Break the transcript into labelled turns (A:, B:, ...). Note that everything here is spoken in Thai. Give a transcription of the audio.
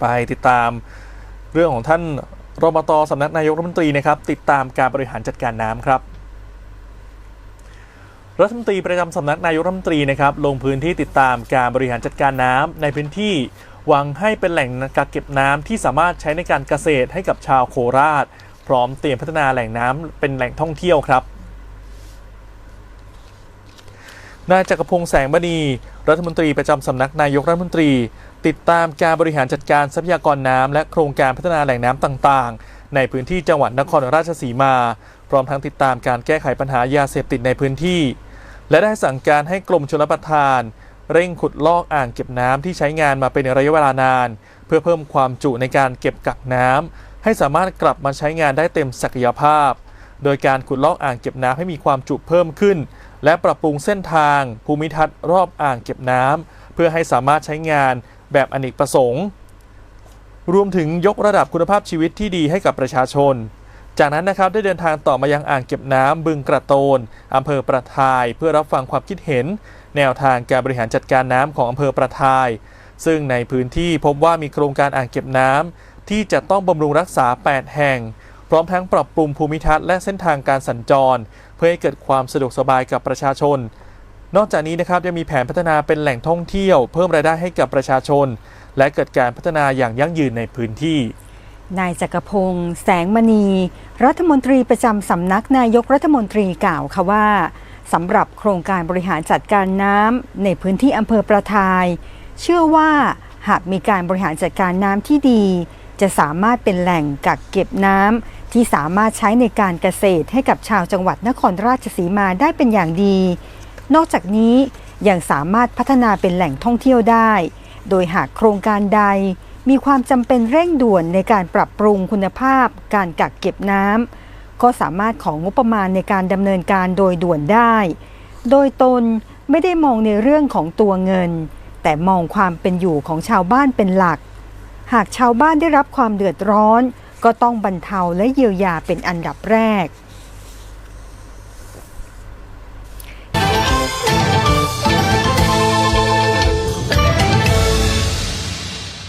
A: ไปติดตามเรื่องของท่านรมตสำนักนายกรัฐมนตรีนะครับ ติดตามการบริหารจัดการน้ำครับรัฐมนตรีประจำสำนักนายกรัฐมนตรีนะครับ ลงพื้นที่ติดตามการบริหารจัดการน้ำในพื้นที่หวังให้เป็นแหล่งกักเก็บน้ำที่สามารถใช้ในการเกษตรให้กับชาวโคราช พร้อมเตรียมพัฒนาแหล่งน้ำเป็นแหล่งท่องเที่ยวครับนายจักรพงษ์แสงมณี รัฐมนตรีประจำสำนักนายกรัฐมนตรี ติดตามการบริหารจัดการทรัพยากรน้ำและโครงการพัฒนาแหล่งน้ำต่างๆ ในพื้นที่จังหวัดนครราชสีมา พร้อมทั้งติดตามการแก้ไขปัญหายาเสพติดในพื้นที่ และได้สั่งการให้กรมชลประทาน เร่งขุดลอกอ่างเก็บน้ำที่ใช้งานมาเป็นระยะเวลานาน เพื่อเพิ่มความจุในการเก็บกักน้ำให้สามารถกลับมาใช้งานได้เต็มศักยภาพ โดยการขุดลอกอ่างเก็บน้ำให้มีความจุเพิ่มขึ้น และปรับปรุงเส้นทางภูมิทัศน์รอบอ่างเก็บน้ำเพื่อให้สามารถใช้งานแบบอเนกประสงค์ รวมถึงยกระดับคุณภาพชีวิตที่ดีให้กับประชาชน จากนั้นนะครับได้เดินทางต่อมายังอ่างเก็บน้ำบึงกระโตนอำเภอประทาย เพื่อรับฟังความคิดเห็น แนวทางการบริหารจัดการน้ำของอำเภอประทาย ซึ่งในพื้นที่พบว่ามีโครงการอ่างเก็บน้ำที่จะต้องบำรุงรักษา 8 แห่ง พร้อมทั้งปรับปรุงภูมิทัศน์และเส้นทางการสัญจร เพื่อให้เกิดความสะดวกสบายกับประชาชน นอกจากนี้นะครับยังมีแผนพัฒนาเป็นแหล่งท่องเที่ยว เพิ่มรายได้ให้กับประชาชน และเกิดการพัฒนาอย่างยั่งยืนในพื้นที่
B: นายจักรพงษ์แสงมณี รัฐมนตรีประจำสำนักนายกรัฐมนตรีกล่าวค่ะว่าสำหรับโครงการบริหารจัดการน้ำในพื้นที่อำเภอประทาย เชื่อว่าหากมีการบริหารจัดการน้ำที่ดี จะสามารถเป็นแหล่งกักเก็บน้ำ ที่สามารถใช้ในการเกษตรให้กับชาวจังหวัดนครราชสีมาได้เป็นอย่างดี นอกจากนี้ยังสามารถพัฒนาเป็นแหล่งท่องเที่ยวได้ โดยหากโครงการใดมีความจำเป็นเร่งด่วนในการปรับปรุงคุณภาพ การกักเก็บน้ำก็สามารถของงบประมาณในการดำเนินการโดยด่วนได้ โดยตนไม่ได้มองในเรื่องของตัวเงิน แต่มองความเป็นอยู่ของชาวบ้านเป็นหลัก หากชาวบ้านได้รับความเดือดร้อน ก็ต้องบรรเทาและเยียวยาเป็นอันดับแรก